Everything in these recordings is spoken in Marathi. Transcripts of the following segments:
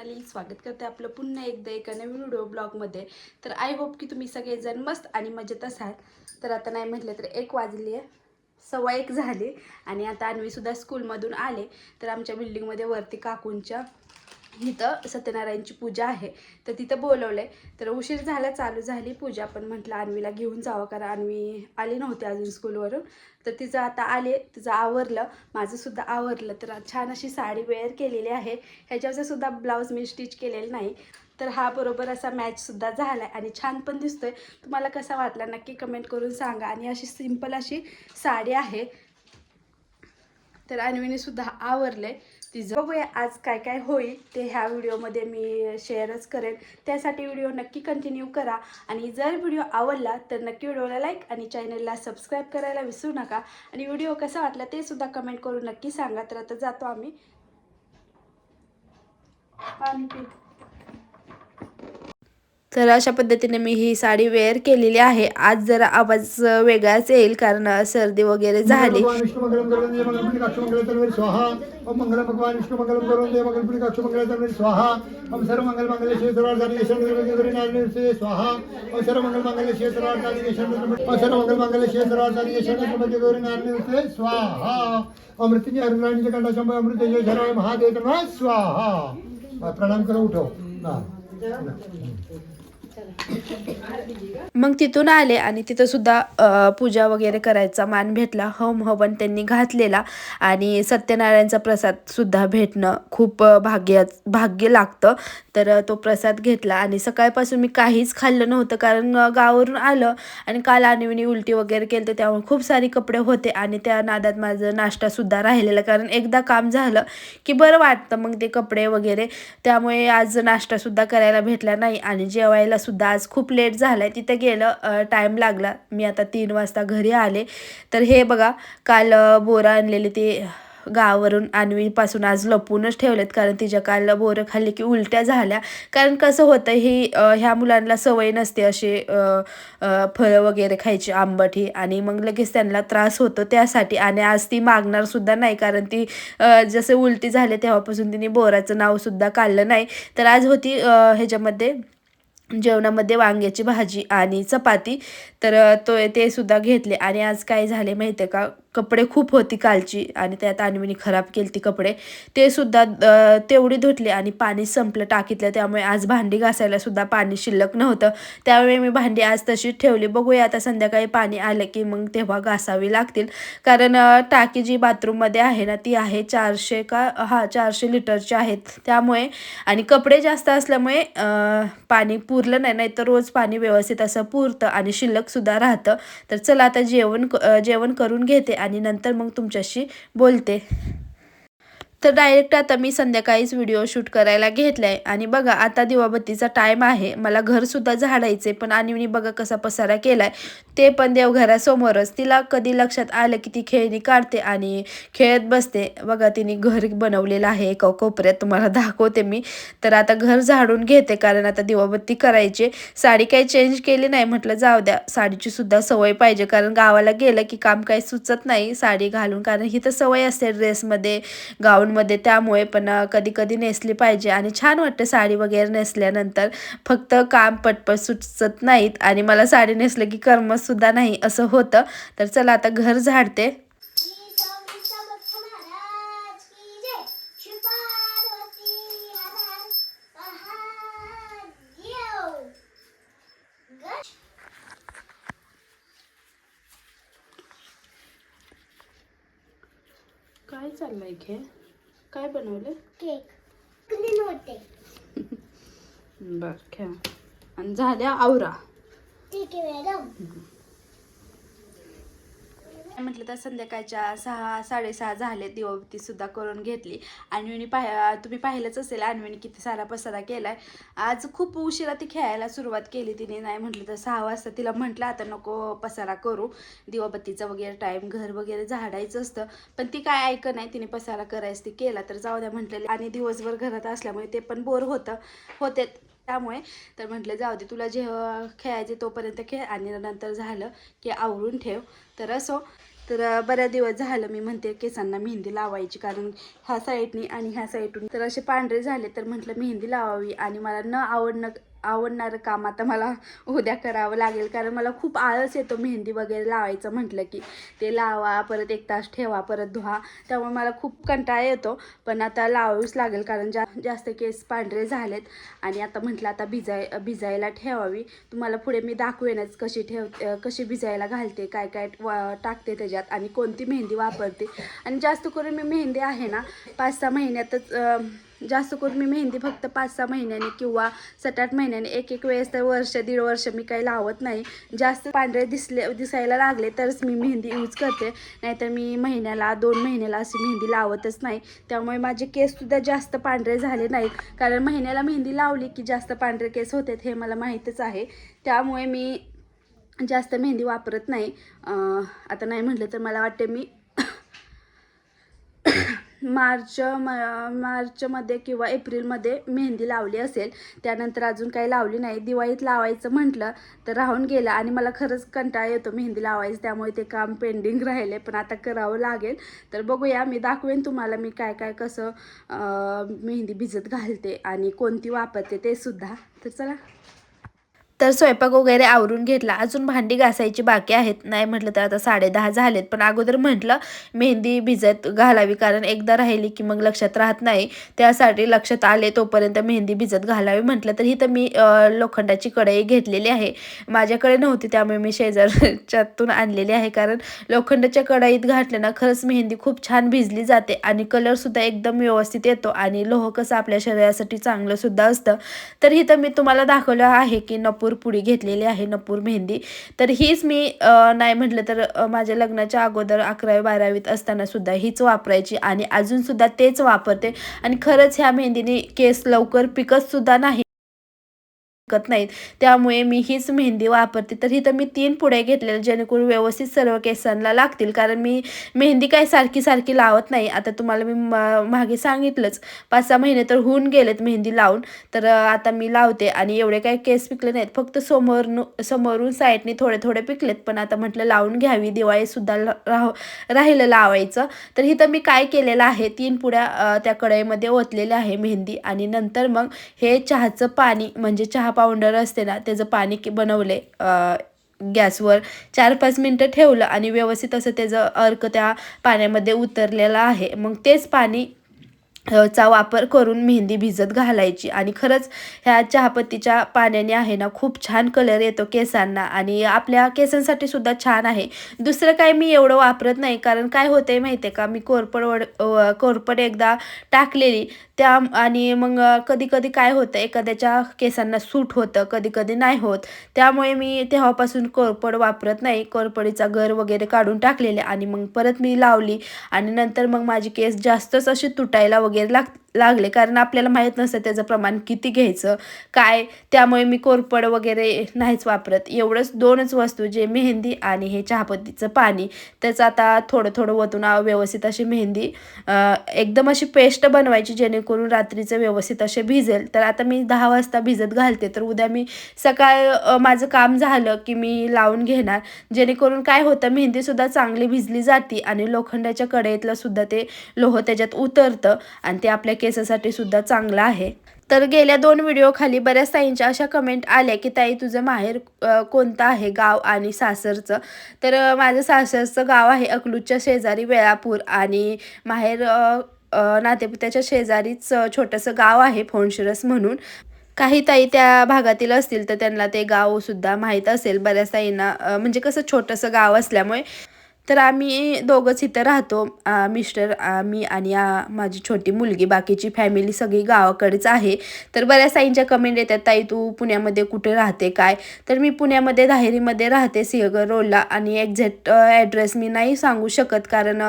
सोनाली स्वागत करते आपलं पुन्हा एकदा एका नवीन व्हिडिओ ब्लॉगमध्ये तर आय होप की तुम्ही सगळेजण मस्त आणि मजेत असाल. तर आता नाही म्हटलं तर एक वाजली आहे सव्वा एक झाले आणि आता अन्वीसुद्धा स्कूलमधून आले. तर आमच्या बिल्डिंगमध्ये वरती काकूंच्या इथं सत्यनारायणची पूजा आहे. तर तिथं बोलवलंय. तर उशीर झाला चालू झाली पूजा. पण म्हटलं अन्वीला घेऊन जावं कारण अन्वी आली नव्हती अजून स्कूलवरून. तर तिचं आता आले तिचं आवरलं. माझंसुद्धा आवरलं. तर छान अशी साडी वेअर केलेली आहे. ह्याच्यावरचा सुद्धा ब्लाऊज मी स्टिच केलेलं नाही. तर हा बरोबर असा मॅचसुद्धा झाला आहे आणि छान पण दिसतो आहे तुम्हाला कसा वाटला नक्की कमेंट करून सांगा. आणि अशी सिंपल अशी साडी आहे. तर अन्वीने सुद्धा आवरले तिचं. बघूया आज काय काय होईल. ते ह्या व्हिडिओमध्ये मी शेअरच करेन. त्यासाठी व्हिडिओ नक्की कंटिन्यू करा. आणि जर व्हिडिओ आवडला तर नक्की व्हिडिओला लाईक आणि चॅनलला सबस्क्राईब करायला विसरू नका. आणि व्हिडिओ कसा वाटला ते सुद्धा कमेंट करून नक्की सांगा. तर आता जातो आम्ही. पाणी पी तर अशा पद्धतीने मी ही साडी वेअर केलेली आहे आज जरा आवाज वेगळाच येईल कारण सर्दी वगैरे झाली भगवान विष्णू मंगलम करून दे मंगलपुरी काक्ष मंगल तन्वरी स्वाहा ओम मंगलम भगवान विष्णू मंगलम करून दे मंगलपुरी काक्ष मंगल तन्वरी स्वाहा ओम सर्व मंगल मंगल शिव सर्वार्थानि यशं निर्वृत्ति नारायण स्वाहा ओम सर्व मंगल मंगल शिव सर्वार्थानि यशं निर्वृत्ति ओम सर्व मंगल मंगल शिव सर्वार्थानि यशं निर्वृत्ति गौरी नारायण स्वाहा ओम मृत्युंजय अरुणाणी कंडा शंभर अमृत जय धराय महादेव स्वाहा प्रणाम करा उठव हा मग तिथून आले आणि तिथं सुद्धा पूजा वगैरे करायचा मान भेटला होम हवन त्यांनी घातलेला आणि सत्यनारायणचा प्रसाद सुद्धा भेटणं खूप भाग्य भाग्य लागतं. तर तो प्रसाद घेतला आणि सकाळपासून मी काहीच खाल्लं नव्हतं कारण गावावरून आलं आणि काल आणीविनी उलटी वगैरे केलं तर त्यामुळे खूप सारे कपडे होते आणि त्या नादात माझं नाश्तासुद्धा राहिलेला कारण एकदा काम झालं की बरं वाटतं मग ते कपडे वगैरे. त्यामुळे आज नाश्तासुद्धा करायला भेटला नाही आणि जेवायला सुद्धा आज खूप लेट झालं आहे तिथे गेलं टाईम लागला. मी आता तीन वाजता घरी आले. तर हे बघा काल बोरं आणलेले ते गावावरून आणवीपासून आज लपूनच ठेवलेत. कारण तिच्या काल बोरं खाल्ली की उलट्या झाल्या. कारण कसं होतं ही ह्या मुलांना सवय नसते असे फळं वगैरे खायची आंबट. ही आणि मग लगेच त्यांना त्रास होतो त्यासाठी. आणि आज ती मागणार सुद्धा नाही. कारण ती जसे उलटी झाले तेव्हापासून तिने बोराचं नावसुद्धा काढलं नाही. तर आज होती ह्याच्यामध्ये जेवणामध्ये वांग्याची भाजी आणि चपाती. तर तो ते सुद्धा घेतले आणि आज काय झाले माहिती आहे का? कपडे खूप होती कालची आणि त्यात आणवीने खराब केली ती कपडे. ते सुद्धा तेवढी धुतली आणि पाणी संपलं टाकीतलं. त्यामुळे आज भांडी घासायला सुद्धा पाणी शिल्लक नव्हतं. त्यावेळी मी भांडी आज तशीच ठेवली. बघूया आता संध्याकाळी पाणी आलं की मग तेव्हा घासावी लागतील. कारण टाकी जी बाथरूममध्ये आहे ना ती आहे चारशे का हा चारशे लिटरची आहेत त्यामुळे आणि कपडे जास्त असल्यामुळे पाणी पुरलं नाही. नाही तर रोज पाणी व्यवस्थित असं पुरतं आणि शिल्लकसुद्धा राहतं. तर चला आता जेवण क- जेवण करून घेते. आणि नंतर मग तुमच्याशी बोलते. तर डायरेक्ट आता मी संध्याकाळीच व्हिडिओ शूट करायला घेतलाय. आणि बघा आता दिवाबत्तीचा टाईम आहे. मला घरसुद्धा झाडायचे पण आणि बघा कसा पसारा केलाय. ते पण देवघरासमोरच. तिला कधी लक्षात आलं की ती खेळणी काढते आणि खेळत बसते. बघा तिने घर बनवलेलं आहे एका कोपऱ्यात. तुम्हाला दाखवते मी. तर आता घर झाडून घेते कारण आता दिवाबत्ती करायची. साडी काही चेंज केली नाही म्हटलं जाऊ द्या. साडीची सुद्धा सवय पाहिजे कारण गावाला गेलं की काम काही सुचत नाही साडी घालून. कारण ही तर सवय असते ड्रेसमध्ये गाऊन गाऊनमध्ये त्यामुळे पण कधी कधी नेसली पाहिजे आणि छान वाटतं साडी वगैरे नेसल्यानंतर. फक्त काम पटपट सुचत नाहीत आणि मला साडी नेसलं की कर्मसुद्धा नाही असं होतं. तर चला आता घर झाडते. काय चाललंय खे काय बनवलं? केक. क्लीन होते बर खेळ. आणि झाल्या आवरा. ठीक आहे मॅडम. म्हटलं तर संध्याकाळच्या सहा साडेसहा झाले दिवाबत्ती सुद्धा करून घेतली. अन्वीने पाह तुम्ही पाहिलंच असेल अन्वीने किती सारा पसारा केलाय. आज खूप उशिरा ती खेळायला सुरुवात केली तिने. नाही म्हटलं तर सहा वाजता तिला म्हटलं आता नको पसारा करू. दिवाबत्तीचा वगैरे टाईम घर वगैरे झाडायचं असतं. पण ती काय ऐकत नाही तिने पसारा करायचं ती केला. तर जाऊ द्या म्हटलेलं आणि दिवसभर घरात असल्यामुळे ते पण बोर होतं होते. त्यामुळे तर म्हटलं जाऊ दे तुला जेव्हा खेळायचे तोपर्यंत खेळ. आणि नंतर झालं की आवरून ठेव. तर असो. तर बऱ्याच दिवस झालं मी म्हणते केसांना मेहंदी लावायची कारण ह्या साईडनी आणि ह्या साईडून. तर असे पांढरे झाले तर म्हटलं मेहंदी लावावी आणि मला न आवडणं आवडणारं काम आता मला उद्या करावं लागेल. कारण मला खूप आळस येतो मेहंदी वगैरे लावायचं म्हटलं की. ते लावा परत एक तास ठेवा परत धुवा. त्यामुळे मला खूप कंटाळा येतो. पण आता लावावीच लागेल कारण जा जास्त केस पांढरे झालेत. आणि आता म्हटलं आता भिजाय भिजायला ठेवावी. तुम्हाला पुढे मी दाखवेनच कशी ठेव कशी भिजायला घालते काय काय वा टाकते त्याच्यात आणि कोणती मेहंदी वापरते. आणि जास्त करून मी मेहंदी आहे ना पाच सहा महिन्यातच जास्त करून मी मेहंदी फक्त पाच सहा महिन्याने किंवा सात आठ महिन्याने एक एक वेळेस तर वर्ष दीड वर्ष मी काही लावत नाही. जास्त पांढरे दिसले दिसायला लागले तरच मी मेहंदी यूज करते. नाहीतर मी महिन्याला दोन महिन्याला अशी मेहंदी लावतच नाही. त्यामुळे माझे केससुद्धा जास्त पांढरे झाले नाहीत. कारण महिन्याला मेहंदी लावली की जास्त पांढरे केस होतात हे मला माहीतच आहे. त्यामुळे मी जास्त मेहंदी वापरत नाही. आता नाही म्हटलं तर मला वाटते मी मार्च म मार्चमध्ये किंवा एप्रिलमध्ये मेहंदी लावली असेल. त्यानंतर अजून काही लावली नाही. दिवाळीत लावायचं म्हटलं तर राहून गेलं आणि मला खरंच कंटाळा येतो मेहंदी लावायचं. त्यामुळे ते काम पेंडिंग राहिले. पण आता करावं लागेल. तर बघूया मी दाखवेन तुम्हाला मी काय काय कसं मेहंदी भिजत घालते आणि कोणती वापरते ते सुद्धा. तर चला. तर स्वयंपाक वगैरे आवरून घेतला. अजून भांडी घासायची बाकी आहेत. नाही म्हटलं तर आता साडेदहा झालेत. पण अगोदर म्हटलं मेहंदी भिजत घालावी कारण एकदा राहिली की मग लक्षात राहत नाही. त्यासाठी लक्षात आले तोपर्यंत मेहंदी भिजत घालावी म्हटलं. तर इथं मी लोखंडाची कढई घेतलेली आहे. माझ्याकडे नव्हती त्यामुळे मी शेजारच्यातून आणलेली आहे. कारण लोखंडाच्या कढईत घातलं ना खरंच मेहंदी खूप छान भिजली जाते आणि कलरसुद्धा एकदम व्यवस्थित येतो आणि लोह कसं आपल्या शरीरासाठी चांगलंसुद्धा असतं. तर इथं मी तुम्हाला दाखवलं आहे की नपूर पुडी घेतलेली आहे नपूर मेहंदी. तर हीच मी नाही म्हटलं तर माझ्या लग्नाच्या अगोदर अकरावी बारावीत असताना सुद्धा हीच वापरायची आणि अजूनसुद्धा तेच वापरते. आणि खरंच ह्या मेहंदीने केस लवकर पिकतसुद्धा नाही. शकत नाहीत. त्यामुळे मी हीच मेहंदी वापरते. तर इथं मी तीन पुड्या घेतलेल्या जेणेकरून व्यवस्थित सर्व केसांना लागतील. कारण मी मेहंदी काय सारखी सारखी लावत नाही. आता तुम्हाला मी मा- मागे सांगितलंच पाच सहा महिने तर होऊन गेलेत मेहंदी लावून. तर आता मी लावते आणि एवढे काही केस पिकले नाहीत. फक्त समोरून समोरून साईडने थोडे थोडे पिकलेत. पण आता म्हटलं लावून घ्यावी. दिवाळीसुद्धा राह राहिलं लावायचं. तर इथं मी काय केलेलं आहे? तीन पुड्या त्या कढईमध्ये ओतलेल्या आहे मेहंदी. आणि नंतर मग हे चहाचं पाणी म्हणजे चहा पावडर असते ना त्याचं पाणी की बनवले गॅसवर चार पाच मिनटं ठेवलं आणि व्यवस्थित असं त्याचं अर्क त्या पाण्यामध्ये उतरलेलं आहे. मग तेच पाणी चा वापर करून मेहंदी भिजत घालायची. आणि खरंच ह्या चहापत्तीच्या पाण्याने आहे ना खूप छान कलर येतो केसांना. आणि आपल्या केसांसाठी सुद्धा छान आहे. दुसरं काय मी एवढं वापरत नाही कारण काय होतंय माहिती आहे का? मी कोरपड वड कोरपड एकदा टाकलेली. त्या आणि मग कधी कधी काय होतं एखाद्याच्या केसांना सूट होतं कधी कधी नाही होत. त्यामुळे मी तेव्हापासून कोरपड वापरत नाही. कोरपडीचा गर वगैरे काढून टाकलेले. आणि मग परत मी लावली. आणि नंतर मग माझी केस जास्तच असे तुटायला वगैरे es la, लागले. कारण आपल्याला माहीत नसतं त्याचं प्रमाण किती घ्यायचं काय त्यामुळे मी कोरपड वगैरे नाहीच वापरत. एवढंच दोनच वस्तू जे मेहंदी आणि हे चहापत्तीचं पाणी त्याचं आता थोडं थोडं वतून व्यवस्थित अशी मेहंदी एकदम अशी पेस्ट बनवायची जेणेकरून रात्रीचं व्यवस्थित असे भिजेल. तर आता मी दहा वाजता भिजत घालते. तर उद्या मी सकाळ माझं काम झालं की मी लावून घेणार. जेणेकरून काय होतं मेहंदीसुद्धा चांगली भिजली जाते आणि लोखंडाच्या कढईतलं सुद्धा ते लोह त्याच्यात उतरतं आणि ते आपल्या केसासाठी सुद्धा चांगला आहे. तर गेल्या दोन व्हिडिओ खाली बऱ्याच ताईंच्या अशा कमेंट आल्या की ताई तुझं माहेर कोणतं आहे? गाव आणि सासरचं? तर माझं सासरचं गाव आहे अकलूजच्या शेजारी वेळापूर आणि माहेर नातेपुत्याच्या शेजारीच छोटंसं गाव आहे फोणशिरस म्हणून. काही ताई त्या भागातील असतील तर त्यांना ते गावसुद्धा माहीत असेल बऱ्याच ताईंना. म्हणजे कसं छोटंसं गाव असल्यामुळे तर आम्ही दोघंच इथं राहतो. मिस्टर मी आणि माझी छोटी मुलगी. बाकीची फॅमिली सगळी गावाकडेच आहे. तर बऱ्याच ताईंच्या कमेंट येतात ताई तू पुण्यामध्ये कुठे राहते? काय? तर मी पुण्यामध्ये दाहेरीमध्ये राहते सिंहगड रोडला आणि एक्झॅक्ट ॲड्रेस मी नाही सांगू शकत कारण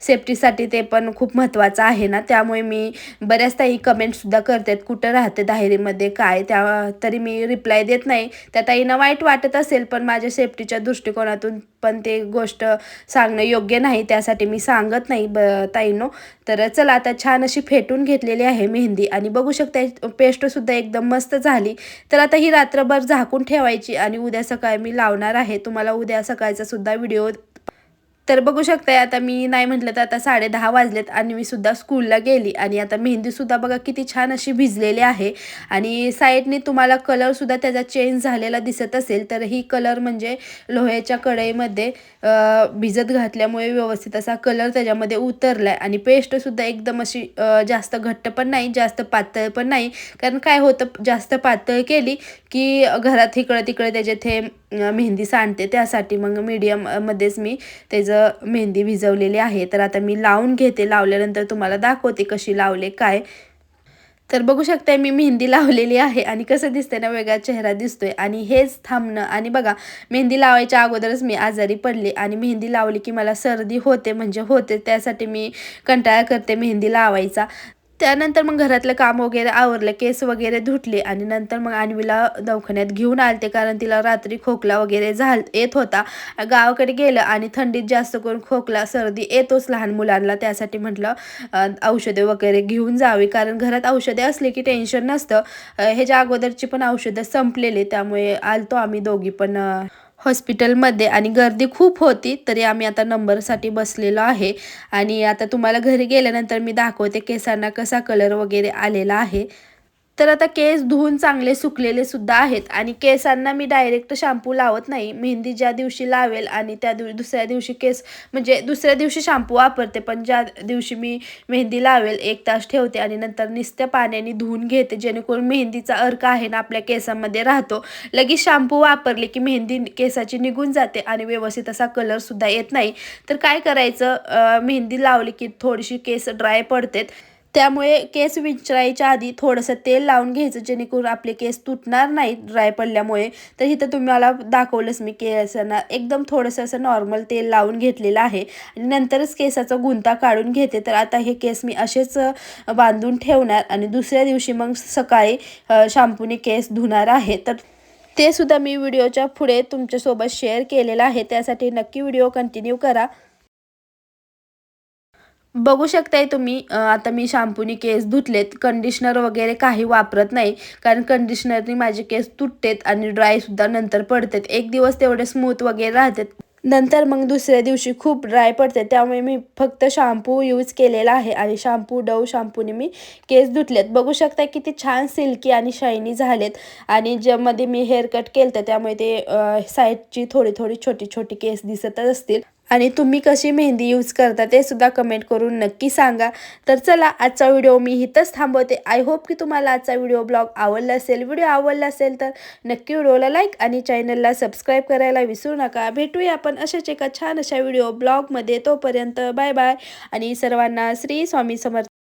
सेफ्टीसाठी ते पण खूप महत्त्वाचं आहे ना. त्यामुळे मी बऱ्याच ताई कमेंटसुद्धा करतात कुठं राहते? दाहेरीमध्ये काय? त्या तरी मी रिप्लाय देत नाही. त्या ताईंना वाईट वाटत असेल पण माझ्या सेफ्टीच्या दृष्टिकोनातून पण ते गोष्ट सांगणं योग्य नाही त्यासाठी मी सांगत नाही ब ताईंनो. तर चला आता छान अशी फेटून घेतलेली आहे मेहंदी आणि बघू शकता पेस्टसुद्धा एकदम मस्त झाली. तर आता ही रात्रभर झाकून ठेवायची आणि उद्या सकाळी मी लावणार आहे. तुम्हाला उद्या सकाळचा सुद्धा व्हिडिओ तर बघू शकताय आता मी नाही म्हटलं तर आता साडे दहा वाजलेत आणि मी सुद्धा स्कूलला गेली आणि आता मेहंदीसुद्धा बघा किती छान अशी भिजलेली आहे. आणि साईडने तुम्हाला कलरसुद्धा त्याचा चेंज झालेला दिसत असेल तर ही कलर म्हणजे लोह्याच्या कढईमध्ये भिजत घातल्यामुळे व्यवस्थित असा कलर त्याच्यामध्ये उतरला आहे आणि पेस्टसुद्धा एकदम अशी जास्त घट्ट पण नाही जास्त पातळ पण नाही. कारण काय होतं जास्त पातळ केली की घरात इकडं तिकडे त्याचे थे मेहंदी सांडते. त्यासाठी मग मीडियममध्येच मी त्याचं मेहंदी भिजवलेली आहे तर आता मी लावून घेते. लावल्यानंतर तुम्हाला दाखवते कशी लावले काय. तर बघू शकताय मी मेहंदी लावलेली आहे आणि कसं दिसतंय ना वेगळा चेहरा दिसतोय. आणि हेच थांबणं. आणि बघा मेहंदी लावायच्या अगोदरच मी आजारी पडले आणि मेहंदी लावली की मला सर्दी होते म्हणजे होते. त्यासाठी मी कंटाळा करते मेहंदी लावायचा. त्यानंतर मग घरातलं काम वगैरे आवरलं केस वगैरे धुतले आणि नंतर मग अन्वीला दवाखान्यात घेऊन आलते कारण तिला रात्री खोकला वगैरे झाल येत होता. गावाकडे गेलं आणि थंडीत जास्त करून खोकला सर्दी येतोच लहान मुलांना. त्यासाठी म्हटलं औषधे वगैरे घेऊन जावी. कारण घरात औषधे असले की टेन्शन नसतं. ह्याच्या अगोदरची पण औषधं संपलेली त्यामुळे आलतो आम्ही दोघी पण हॉस्पिटलमध्ये आणि गर्दी खूप होती तरी आम्ही आता नंबरसाठी बसलेलो आहे. आणि आता तुम्हाला घरी गेल्यानंतर मी दाखवते केसांना कसा कलर वगैरे आलेला आहे. तर आता केस धुवून चांगले सुकलेले सुद्धा आहेत. आणि केसांना मी डायरेक्ट शॅम्पू लावत नाही. मेहंदी ज्या दिवशी लावेल आणि त्या दिव दुसऱ्या दिवशी केस म्हणजे दुसऱ्या दिवशी शॅम्पू वापरते. पण ज्या दिवशी मी मेहंदी लावेल एक तास ठेवते आणि नंतर नुसत्या पाण्याने धुवून घेते. जेणेकरून मेहंदीचा अर्क आहे ना आपल्या केसांमध्ये राहतो. लगेच शॅम्पू वापरले की मेहंदी केसाची निघून जाते आणि व्यवस्थित असा कलरसुद्धा येत नाही. तर काय करायचं? मेहंदी लावली की थोडीशी केस ड्राय पडतेत. त्यामुळे केस विंचरायच्या आधी थोडंसं तेल लावून घ्यायचं जेणेकरून आपले केस तुटणार नाहीत ड्राय पडल्यामुळे. तर इथं तुम्हाला दाखवलंच मी केसांना. एकदम थोडंसं असं नॉर्मल तेल लावून घेतलेलं आहे. आणि नंतरच केसाचा गुंता काढून घेते. तर आता हे केस मी असेच बांधून ठेवणार आणि दुसऱ्या दिवशी मग सकाळी शाम्पूने शॅम्पूने केस धुणार आहे. तर ते सुद्धा मी व्हिडिओच्या पुढे तुमच्यासोबत शेअर केलेलं आहे. त्यासाठी नक्की व्हिडिओ कंटिन्यू करा. बघू शकताय तुम्ही आता मी शॅम्पूनी केस धुतलेत कंडिशनर वगैरे काही वापरत नाही कारण कंडिशनरनी माझे केस तुटतेत आणि ड्रायसुद्धा नंतर पडतात. एक दिवस तेवढे स्मूथ वगैरे राहतात. नंतर मग दुसऱ्या दिवशी खूप ड्राय पडते त्यामुळे मी फक्त शॅम्पू यूज केलेला आहे आणि शॅम्पू डव शॅम्पूने मी केस धुतलेत. बघू शकता किती छान सिल्की आणि शायनी झालेत. आणि ज्यामध्ये मी हेअर कट केलं तर त्यामुळे ते साईडची थोडी थोडी छोटी छोटी केस दिसतच असतील. आणि तुम्ही कशी मेहंदी यूज करता ते सुद्धा कमेंट करून नक्की सांगा. तर चला आजचा व्हिडिओ मी इथंच थांबवते. आय होप की तुम्हाला आजचा व्हिडिओ ब्लॉग आवडला असेल. व्हिडिओ आवडला असेल तर नक्की व्हिडिओला लाईक आणि चॅनलला सबस्क्राईब करायला विसरू नका. भेटूया आपण अशाच एका छान अशा व्हिडिओ ब्लॉगमध्ये तोपर्यंत बाय बाय आणि सर्वांना श्री स्वामी समर्थ